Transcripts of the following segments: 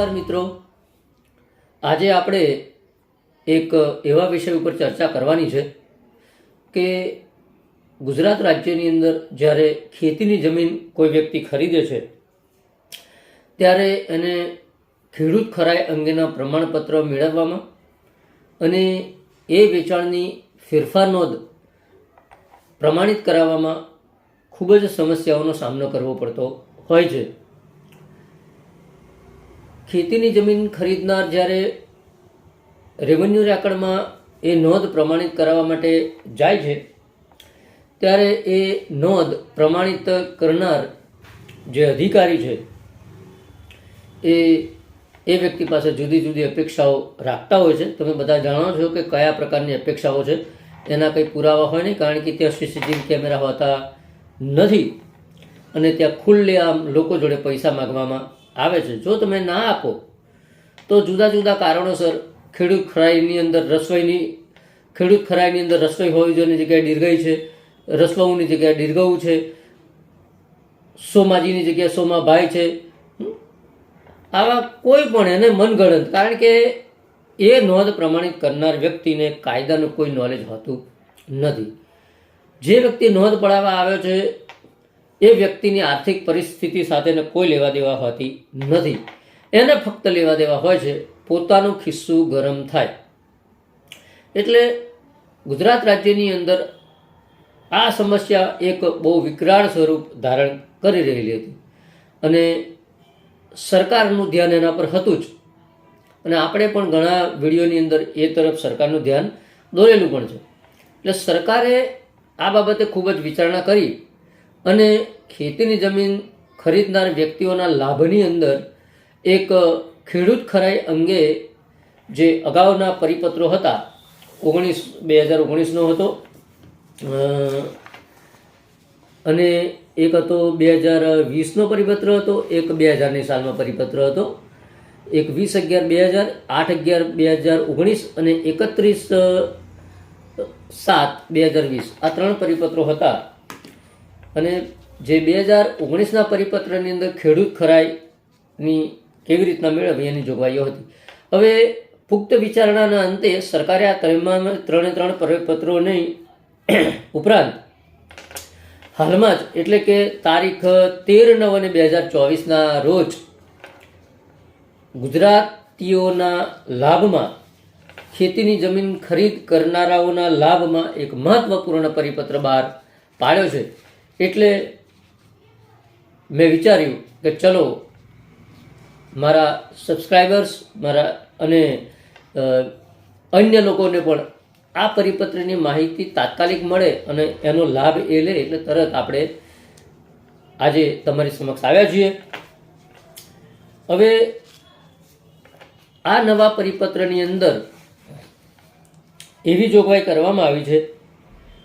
નમસ્કાર મિત્રો. આજે આપણે એક એવા વિષય ઉપર ચર્ચા કરવાની છે કે ગુજરાત રાજ્યની અંદર જ્યારે ખેતીની જમીન કોઈ વ્યક્તિ ખરીદે છે, ત્યારે એને ખેડૂત ખરાઈ અંગેના પ્રમાણપત્ર મેળવવામાં અને એ વેચાણની ફેરફાર નોંધ પ્રમાણિત કરાવવામાં ખૂબ જ સમસ્યાઓનો સામનો કરવો પડતો હોય છે. ખેતીની જમીન ખરીદનાર જ્યારે રેવન્યુ રેકર્ડમાં એ નોંધ પ્રમાણિત કરાવવા માટે જાય છે, ત્યારે એ નોંધ પ્રમાણિત કરનાર જે અધિકારી છે, એ એ વ્યક્તિ પાસે જુદી જુદી અપેક્ષાઓ રાખતા હોય છે. તમે બધા જાણો છો કે કયા પ્રકારની અપેક્ષાઓ છે. એના કંઈ પુરાવા હોય નહીં, કારણ કે ત્યાં સીસીટીવી કેમેરા હોતા નથી. અને ત્યાં ખુલ્લે આમ લોકો જોડે પૈસા માગવામાં આવે છે. જો તમે ના આપો, તો જુદા જુદા કારણોસર ખેડૂત ખરાઈની અંદર રસોઈની, ખેડૂત ખરાઈની અંદર રસોઈ હોવી જોઈએ જગ્યાએ દીર્ઘઈ છે, રસવાઉની જગ્યાએ દીર્ઘવું છે, સોમાજીની જગ્યાએ સોમાભાઈ છે આવા કોઈ પણ એને મનગણત, કારણ કે એ નોંધ પ્રમાણિત કરનાર વ્યક્તિને કાયદાનું કોઈ નોલેજ હોતું નથી. જે વ્યક્તિ નોંધ પડાવવા આવ્યો છે એ વ્યક્તિની આર્થિક પરિસ્થિતિ સાથેને કોઈ લેવા દેવા હોતી નથી. એને ફક્ત લેવા દેવા હોય છે, પોતાનું ખિસ્સું ગરમ થાય. એટલે ગુજરાત રાજ્યની અંદર આ સમસ્યા એક બહુ વિકરાળ સ્વરૂપ ધારણ કરી રહેલી હતી. અને સરકારનું ધ્યાન એના પર હતું જ. અને આપણે પણ ઘણા વિડીયોની અંદર એ તરફ સરકારનું ધ્યાન દોરેલું પણ છે. એટલે સરકારે આ બાબતે ખૂબ જ વિચારણા કરી. અને ખેતીની જમીન ખરીદનાર વ્યક્તિઓના લાભની અંદર એક ખેડૂત ખરાઈ અંગે જે અગાઉના પરિપત્રો હતા, ઓગણીસ, બે હજાર ઓગણીસનો હતો અને એક હતો બે હજાર વીસનો પરિપત્ર હતો, એક બે હજારની સાલમાં પરિપત્ર હતો, એક વીસ અગિયાર બે હજાર, આઠ અગિયાર બે હજાર ઓગણીસ અને એકત્રીસ સાત બે હજાર વીસ. આ ત્રણ પરિપત્રો હતા. અને જે બે હજાર ઓગણીસના પરિપત્રની અંદર ખેડૂત ખરાઈની કેવી રીતના મેળવવી એની જોગવાઈઓ હતી. હવે પુખ્ત વિચારણાના અંતે સરકારે આ ત્રણમાં ત્રણે ત્રણ પરિપત્રોની ઉપરાંત હાલમાં જ, એટલે કે તારીખ તેર નવ અને બે હજાર ચોવીસના રોજ ગુજરાતીઓના લાભમાં ખેતીની જમીન ખરીદ કરનારાઓના લાભમાં એક મહત્વપૂર્ણ પરિપત્ર બહાર પાડ્યો છે. એટલે મેં વિચાર્યું કે ચલો, મારા સબસ્ક્રાઈબર્સ મારા અને અન્ય લોકોને પણ આ પરિપત્રની માહિતી તાત્કાલિક મળે અને એનો લાભ એ લે એટલે તરત આપણે આજે તમારી સમક્ષ આવ્યા છીએ. હવે આ નવા પરિપત્રની અંદર એવી જોગવાઈ કરવામાં આવી છે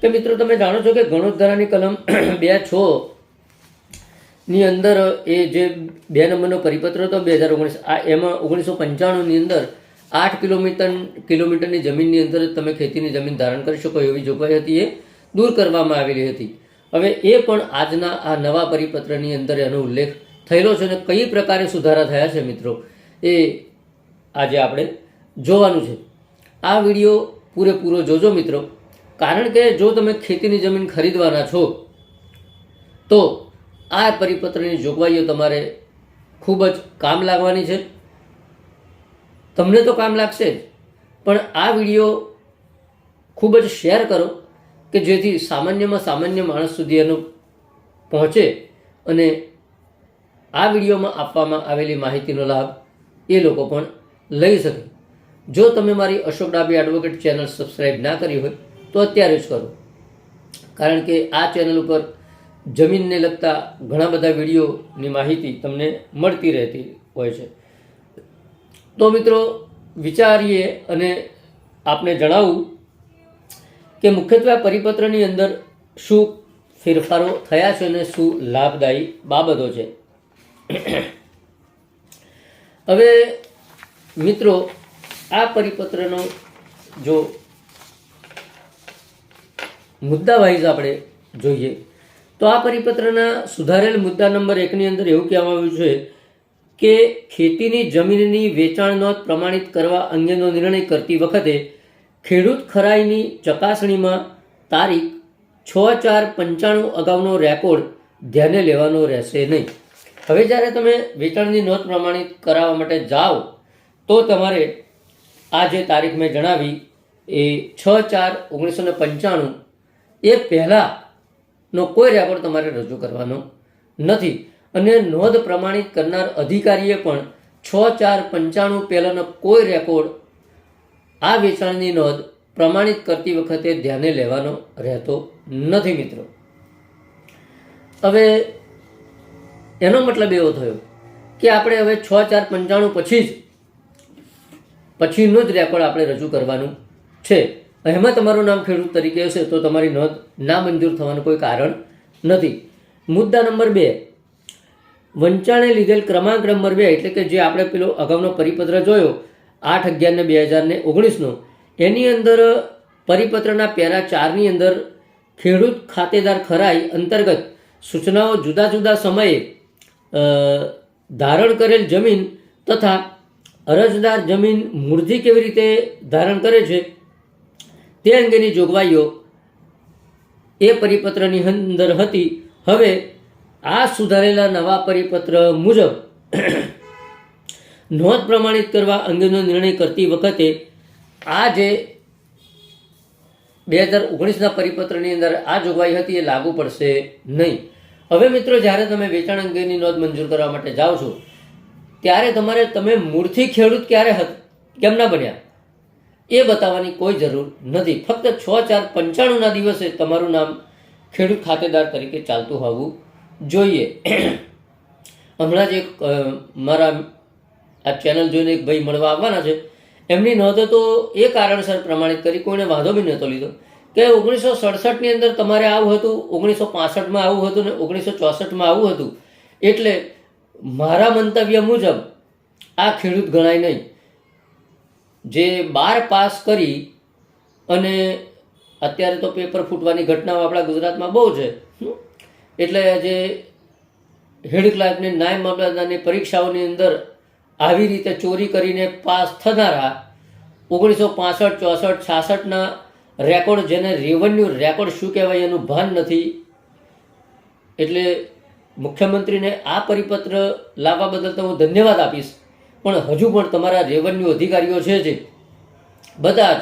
કે મિત્રો, તમે જાણો છો કે ગણોદરાની કલમ બે છ ની અંદર એ જે બે નંબરનો પરિપત્ર હતો બે હજાર ઓગણીસ, આ એમાં ઓગણીસો પંચાણુંની અંદર આઠ કિલોમીટર, કિલોમીટરની જમીનની અંદર તમે ખેતીની જમીન ધારણ કરી શકો એવી જોગવાઈ હતી, એ દૂર કરવામાં આવેલી હતી. હવે એ પણ આજના આ નવા પરિપત્રની અંદર એનો ઉલ્લેખ થયેલો છે અને કઈ પ્રકારે સુધારા થયા છે મિત્રો, એ આજે આપણે જોવાનું છે. આ વીડિયો પૂરેપૂરો જોજો મિત્રો. કારણ કે જો તમે ખેતીની જમીન ખરીદવાના છો, તો આ પરિપત્રની જોગવાઈઓ તમારે ખૂબ જ કામ લાગવાની છે. તમને તો કામ લાગશે જ. પણ આ વીડિયો ખૂબ જ શેર કરો કે જેથી સામાન્યમાં સામાન્ય માણસ સુધી એનો પહોંચે અને આ વિડીયોમાં આપવામાં આવેલી માહિતીનો લાભ એ લોકો પણ લઈ શકે. જો તમે મારી અશોક ડાબી એડવોકેટ ચેનલ સબસ્ક્રાઈબ ના કરી હોય તો અત્યારે જ કરો. કારણ કે આ ચેનલ ઉપર જમીનને લગતા ઘણા બધા વિડીયોની માહિતી તમને મળતી રહેતી હોય છે. તો મિત્રો, વિચારીએ અને આપને જણાવું કે મુખ્યત્વે આ પરિપત્રની અંદર શું ફેરફારો થયા છે અને શું લાભદાયી બાબતો છે. હવે મિત્રો, આ પરિપત્રનો જો મુદ્દા વાઇઝ આપણે જોઈએ. તો આ પરિપત્રના સુધારેલ મુદ્દા નંબર એકની અંદર એવું કહેવામાં આવ્યું છે કે ખેતીની જમીનની વેચાણ નોંધ પ્રમાણિત કરવા અંગેનો નિર્ણય કરતી વખતે ખેડૂત ખરાઈની ચકાસણીમાં તારીખ છ ચાર પંચાણું અગાઉનો રેકોર્ડ ધ્યાને લેવાનો રહેશે નહીં. હવે જ્યારે તમે વેચાણની નોંધ પ્રમાણિત કરાવવા માટે જાઓ, તો તમારે આ જે તારીખ મેં જણાવી, એ છ ચાર ઓગણીસો ને પંચાણું એ પહેલાંનો કોઈ રેકોર્ડ તમારે રજૂ કરવાનો નથી. અને નોંધ પ્રમાણિત કરનાર અધિકારીએ પણ છ ચાર પંચાણું પહેલાંનો કોઈ રેકોર્ડ આ વેચાણની નોંધ પ્રમાણિત કરતી વખતે ધ્યાને લેવાનો રહેતો નથી મિત્રો. હવે એનો મતલબ એવો થયો કે આપણે હવે છ ચાર પંચાણું પછી જ, પછીનો જ રેકોર્ડ આપણે રજૂ કરવાનું છે. એમાં તમારું નામ ખેડૂત તરીકે હશે તો તમારી નોંધ ના મંજૂર થવાનું કોઈ કારણ નથી. મુદ્દા નંબર બે. વંચાણે લીધેલ ક્રમાંક નંબર બે એટલે કે જે આપણે પેલો અગાઉનો પરિપત્ર જોયો, આઠ અગિયાર ને બે હજાર ને ઓગણીસનો. એની અંદર પરિપત્રના પેરા ચારની અંદર ખેડૂત ખાતેદાર ખરાઈ અંતર્ગત સૂચનાઓ જુદા જુદા સમયે ધારણ કરેલ જમીન તથા અરજદાર જમીન મૂળથી કેવી રીતે ધારણ કરે છે તે અંગેની જોગવાઈઓ એ પરિપત્રની અંદર હતી. હવે આ સુધારેલા નવા પરિપત્ર મુજબ નોંધ પ્રમાણિત કરવા અંગેનો નિર્ણય કરતી વખતે આ જે બે હજાર ઓગણીસના પરિપત્રની અંદર આ જોગવાઈ હતી એ લાગુ પડશે નહીં. હવે મિત્રો, જ્યારે તમે વેચાણ અંગેની નોંધ મંજૂર કરવા માટે જાઓ છો, ત્યારે તમારે, તમે મૂળથી ખેડૂત ક્યારે કેમ ના બન્યા? એ બતાવવાની કોઈ જરૂર નથી. ફક્ત છ, ચાર, પંચાણુંના દિવસે તમારું નામ ખેડૂત ખાતેદાર તરીકે ચાલતું હોવું જોઈએ. હમણાં જ એક મારા આ ચેનલ જોઈને એક ભાઈ મળવા આવવાના છે. એમની નોંધો તો એ કારણસર પ્રમાણિત કરી, કોઈને વાંધો બી નહોતો લીધો. કે ઓગણીસો સડસઠની અંદર તમારે આવું હતું, ઓગણીસો પાસઠમાં આવું હતું ને ઓગણીસો ચોસઠમાં આવું હતું. એટલે મારા મંતવ્ય મુજબ આ ખેડૂત ગણાય નહીં. જે બાર પાસ કરી અને અત્યારે તો પેપર ફૂટવાની ઘટનાઓ આપણા ગુજરાતમાં બહુ છે. એટલે જે હેડ ક્લાર્કની નાય મામલતદારની પરીક્ષાઓની અંદર આવી રીતે ચોરી કરીને પાસ થનારા ઓગણીસો પાસઠ, ચોસઠ, છાસઠના રેકોર્ડ, જેને રેવન્યુ રેકોર્ડ શું કહેવાય એનું ભાન નથી. એટલે મુખ્યમંત્રીને આ પરિપત્ર લાવવા બદલ તો હું ધન્યવાદ આપીશ. પણ હજુ પણ તમારા રેવન્યુ અધિકારીઓ છે જે બધા જ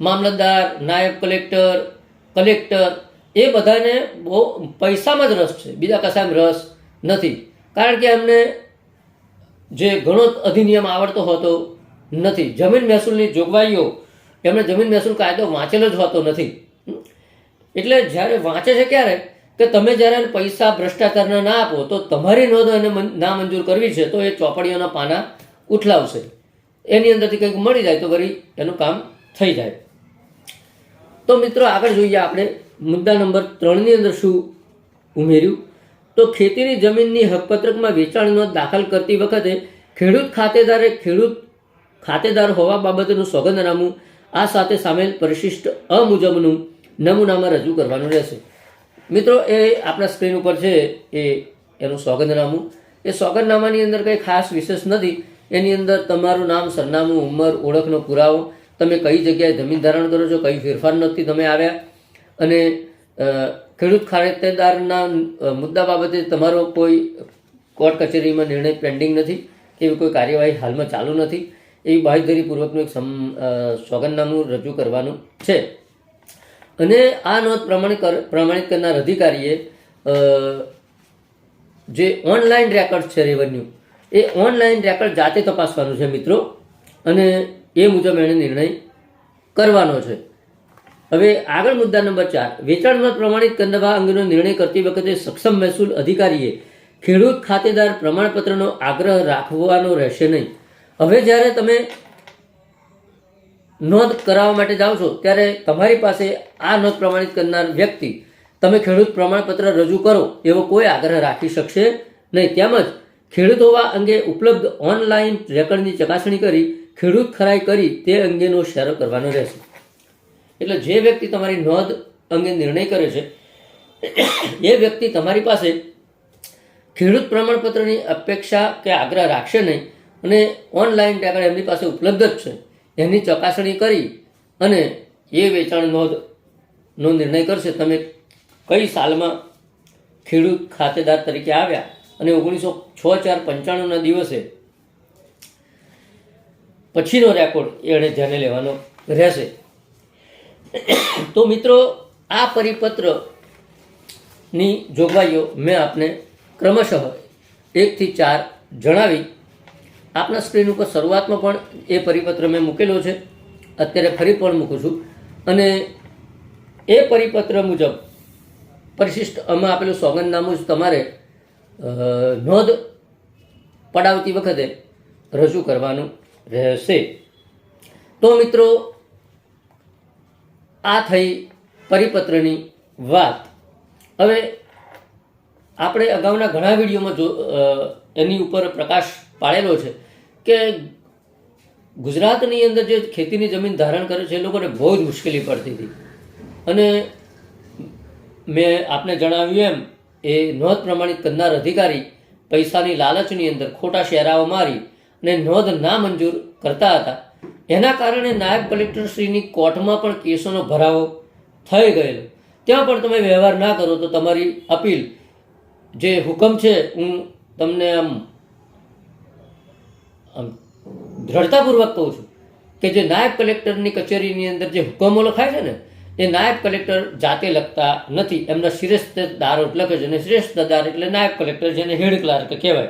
મામલતદાર, નાયબ કલેક્ટર કલેક્ટર, એ બધાને બહુ પૈસામાં જ રસ છે. બીજા કશામાં રસ નથી. કારણ કે એમને જે ઘણો અધિનિયમ આવડતો હોતો નથી. જમીન મહેસૂલની જોગવાઈઓ એમણે જમીન મહેસૂલ કાયદો વાંચેલો જ હોતો નથી. એટલે જ્યારે વાંચે છે ક્યારે કે તમે જ્યારે પૈસા ભ્રષ્ટાચારના ના આપો, તો તમારી નોંધો એને ના મંજૂર કરવી છે, તો એ ચોપડીઓના પાના ઉઠલાવશે. એની અંદરથી કંઈક મળી જાય તો વળી એનું કામ થઈ જાય. તો મિત્રો આગળ જોઈએ આપણે મુદ્દા નંબર ત્રણની અંદર શું ઉમેર્યું? તો ખેતીની જમીનની હકપત્રકમાં વેચાણ નોંધ દાખલ કરતી વખતે ખેડૂત ખાતેદારે ખેડૂત ખાતેદાર હોવા બાબતનું સોગંદનામું આ સાથે સામેલ પરિશિષ્ટ અ મુજબનું નમૂનામાં રજૂ કરવાનું રહેશે. મિત્રો, એ આપણા સ્ક્રીન ઉપર છે, એ એનું સોગંદનામું એ સોગંદનામાની અંદર કંઈ ખાસ વિશેષ નથી એની અંદર તમારું નામ, સરનામું, ઉંમર, ઓળખનો પુરાવો, તમે કઈ જગ્યાએ જમીન ધારણ કરો છો, કઈ ફેરફાર નથી, તમે આવ્યા. અને ખેડૂત ખાતેદારના મુદ્દા બાબતે તમારો કોઈ કોર્ટ કચેરીમાં નિર્ણય પેન્ડિંગ નથી, એવી કોઈ કાર્યવાહી હાલમાં ચાલુ નથી. એવી બાહેધરીપૂર્વકનું એક સમ સોગંદનામું રજૂ કરવાનું છે. અને આ નોંધ કર- પ્રમાણિત કરનાર અધિકારીએ જે ઓનલાઈન રેકોર્ડ છે રેવન્યુ એ ઓનલાઈન રેકર્ડ જાતે તપાસવાનું છે મિત્રો. અને એ મુજબ એણે નિર્ણય કરવાનો છે. હવે આગળ મુદ્દા નંબર ચાર. વેચાણમાં પ્રમાણિત કરવા અંગેનો નિર્ણય કરતી વખતે સક્ષમ મહેસૂલ અધિકારીએ ખેડૂત ખાતેદાર પ્રમાણપત્રનો આગ્રહ રાખવાનો રહેશે નહીં. હવે જ્યારે તમે નોંધ કરાવવા માટે જાઓ છો, ત્યારે તમારી પાસે આ નોંધ પ્રમાણિત કરનાર વ્યક્તિ તમે ખેડૂત પ્રમાણપત્ર રજૂ કરો એવો કોઈ આગ્રહ રાખી શકશે નહીં. તેમજ ખેડૂત હોવા અંગે ઉપલબ્ધ ઓનલાઈન રેકર્ડની ચકાસણી કરી ખેડૂત ખરાઈ કરી તે અંગેનો શેરો કરવાનો રહેશે. એટલે જે વ્યક્તિ તમારી નોંધ અંગે નિર્ણય કરે છે, એ વ્યક્તિ તમારી પાસે ખેડૂત પ્રમાણપત્રની અપેક્ષા કે આગ્રહ રાખશે નહીં અને ઓનલાઈન રેકર્ડ એમની પાસે ઉપલબ્ધ જ છે. એની ચકાસણી કરી અને એ વેચાણ નોંધનો નિર્ણય કરશે. તમે કઈ સાલમાં ખેડૂત ખાતેદાર તરીકે આવ્યા? અને ઓગણીસો છ ચાર પંચાણુંના દિવસે પછીનો રેકોર્ડ એણે ધ્યાને લેવાનો રહેશે. તો મિત્રો, આ પરિપત્રની જોગવાઈઓ મેં આપને ક્રમશઃ એકથી ચાર જણાવી. આપના સ્ક્રીન ઉપર શરૂઆતમાં પણ એ પરિપત્ર મેં મૂકેલો છે. અત્યારે ફરી પણ મૂકું છું. અને એ પરિપત્ર મુજબ પરિશિષ્ટ આમાં આપેલું સોગંદનામું જ તમારે નોંધ પડાવતી વખતે રજૂ કરવાનું રહેશે. તો મિત્રો, આ થઈ પરિપત્રની વાત. હવે આપણે અગાઉના ઘણા વિડીયોમાં જો એની ઉપર પ્રકાશ પાડેલો છે કે ગુજરાતની અંદર જે ખેતીની જમીન ધારણ કરે છે, એ લોકોને બહુ જ મુશ્કેલી પડતી હતી. અને મેં આપને જણાવ્યું એમ એ નોંધ પ્રમાણિત કરનાર અધિકારી પૈસાની લાલચની અંદર ખોટા શેરાઓ મારી અને નોંધ ના મંજૂર કરતા હતા. એના કારણે નાયબ કલેક્ટરશ્રીની કોર્ટમાં પણ કેસોનો ભરાવો થઈ ગયેલો. ત્યાં પણ તમે વ્યવહાર ના કરો તો તમારી અપીલ જે હુકમ છે, હું તમને આમ આમ દ્રઢતાપૂર્વક કહું છું કે જે નાયબ કલેક્ટરની કચેરીની અંદર જે હુકમો લખાય છે ને એ નાયબ કલેક્ટર જાતે લખતા નથી. એમના શ્રેષ્ઠદાર લખે છે અને શ્રેષ્ઠદાર એટલે નાયબ કલેક્ટર જેને હેડ ક્લાર્ક કહેવાય.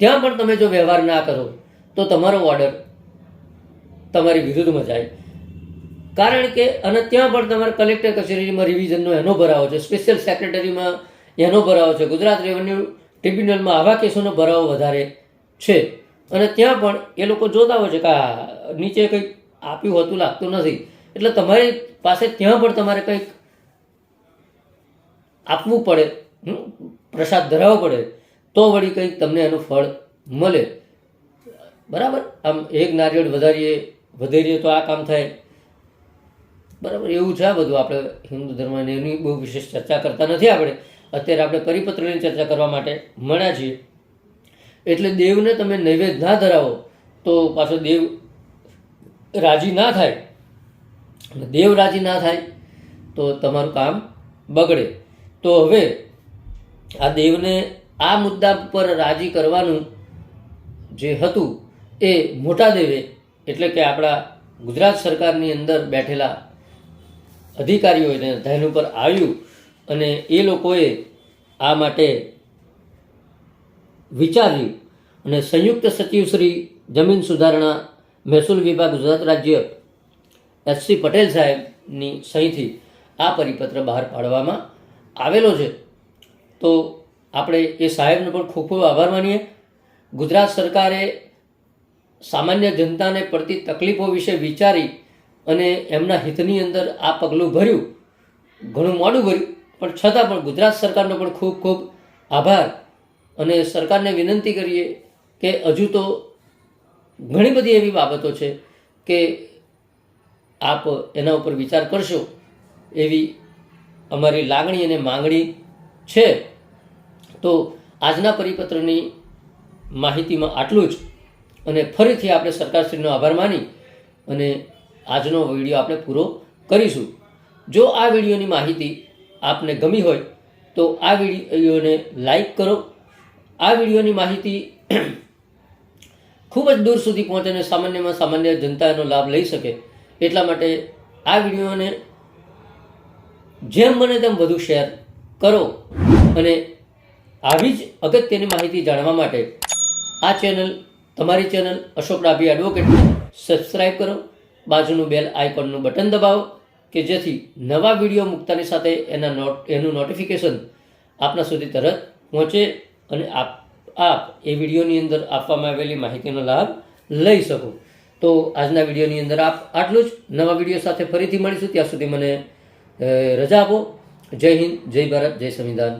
ત્યાં પણ તમે જો વ્યવહાર ના કરો, તો તમારો ઓર્ડર તમારી વિરુદ્ધમાં જાય. કારણ કે અને ત્યાં પણ તમારે કલેક્ટર કચેરીમાં રિવિઝનનો એનો ભરાવો છે. સ્પેશિયલ સેક્રેટરીમાં એનો ભરાવો છે. ગુજરાત રેવન્યુ ટ્રિબ્યુનલમાં આવા કેસોનો ભરાવો વધારે છે. અને ત્યાં પણ એ લોકો જોતા હોય છે કે નીચે કંઈક આપ્યું હોતું, લાગતું નથી. એટલે તમારી પાસે ત્યાં પણ તમારે કંઈક આપવું પડે પ્રસાદ ધરાવવો પડે, તો વળી કંઈક તમને એનું ફળ મળે. બરાબર? આમ એક નારિયેળ વધારીએ વધારીએ તો આ કામ થાય. બરાબર? એવું છે આ બધું આપણે હિન્દુ ધર્મની એની બહુ વિશેષ ચર્ચા કરતા નથી આપણે. અત્યારે આપણે પરિપત્રની ચર્ચા કરવા માટે મળ્યા છીએ. એટલે દેવને તમે નૈવેદ્ય ના ધરાવો, તો પાછો દેવ રાજી ના થાય. અને દેવ રાજી ના થાય તો તમારું કામ બગડે. તો હવે આ દેવને આ મુદ્દા પર રાજી કરવાનું જે હતું એ મોટા દેવે એટલે કે આપણા ગુજરાત સરકારની અંદર બેઠેલા અધિકારીઓને ધ્યાન ઉપર આવ્યું અને એ લોકોએ આ માટે વિચાર્યું અને સંયુક્ત સચિવ શ્રી જમીન સુધારણા મહેસૂલ વિભાગ ગુજરાત રાજ્ય એસસી પટેલ સાહેબની સહીથી આ પરિપત્ર બહાર પાડવામાં આવેલો છે. તો આપણે એ સાહેબનો પણ ખૂબ ખૂબ આભાર માનીએ. ગુજરાત સરકારે સામાન્ય જનતાને પડતી તકલીફો વિશે વિચારી અને એમના હિતની અંદર આ પગલું ભર્યું. ઘણું મોડું ભર્યું. પણ છતાં પણ ગુજરાત સરકારનો પણ ખૂબ ખૂબ આભાર અને સરકારને વિનંતી કરીએ કે હજુ તો ઘણી બધી એવી બાબતો છે કે આપ એના ઉપર વિચાર કરશો, એવી અમારી લાગણી અને માંગણી છે. તો આજના પરિપત્રની માહિતીમાં આટલું જ. અને ફરીથી આપણે સરકારશ્રીનો આભાર માની અને આજનો વીડિયો આપણે પૂરો કરીશું. જો આ વિડીયોની માહિતી આપને ગમી હોય, તો આ વિડીયોને લાઈક કરો. આ વિડીયોની માહિતી ખૂબ જ દૂર સુધી પહોંચે અને સામાન્યમાં સામાન્ય જનતાનો લાભ લઈ શકે એટલા માટે આ વિડીયોને જેમ બને તેમ વધુ શેર કરો અને આવી જ અગત્યની માહિતી જાણવા માટે આ ચેનલ, તમારી channel Ashok Dabhi advocate subscribe કરો. બાજુનું બેલ આઇકોનનું બટન દબાવો કે જેથી નવા વીડિયો મૂકતાની સાથે એના નોટ એનું નોટિફિકેશન આપના સુધી તરત પહોંચે અને આપ આપ એ વિડીયોની અંદર આપવામાં આવેલી માહિતીનો લાભ લઈ શકો. તો આજના વિડીયોની અંદર આપ આટલું જ નવા વીડિયો સાથે ફરીથી મળીશું. ત્યાં સુધી મને રજા આપો. જય હિન્દ, જય ભારત, જય સંવિધાન.